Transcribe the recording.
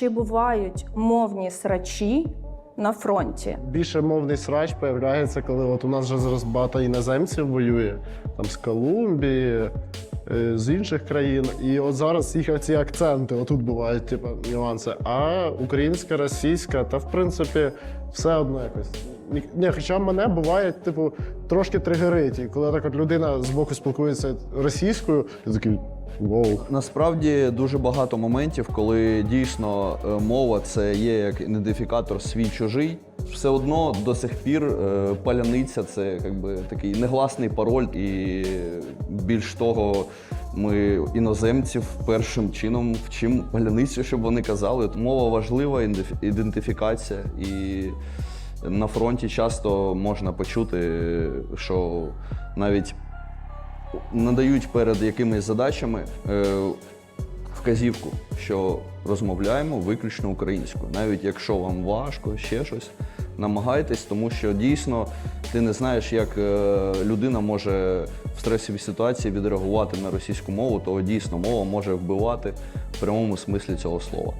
чи бувають мовні срачі на фронті? Більше мовний срач появляється, коли от у нас вже зараз багато іноземців воює, там з Колумбії, е, з інших країн. І от зараз їх ці акценти, отут бувають типу, нюанси. А українська, російська, та в принципі все одно якось. Ні- хоча мене буває, типу, трошки тригерить. І коли так от людина з боку спілкується російською, я такий воу. Насправді дуже багато моментів, коли дійсно е, мова це є як ідентифікатор свій чужий. Все одно до сих пір е, паляниця це якби такий негласний пароль, і більш того, ми іноземців першим чином вчимо паляницю, щоб вони казали. Мова важлива, ідентифікація і. На фронті часто можна почути, що навіть надають перед якимись задачами е, вказівку, що розмовляємо виключно українською. Навіть якщо вам важко, ще щось, намагайтесь, тому що дійсно ти не знаєш, як е, людина може в стресовій ситуації відреагувати на російську мову, то дійсно мова може вбивати в прямому смислі цього слова.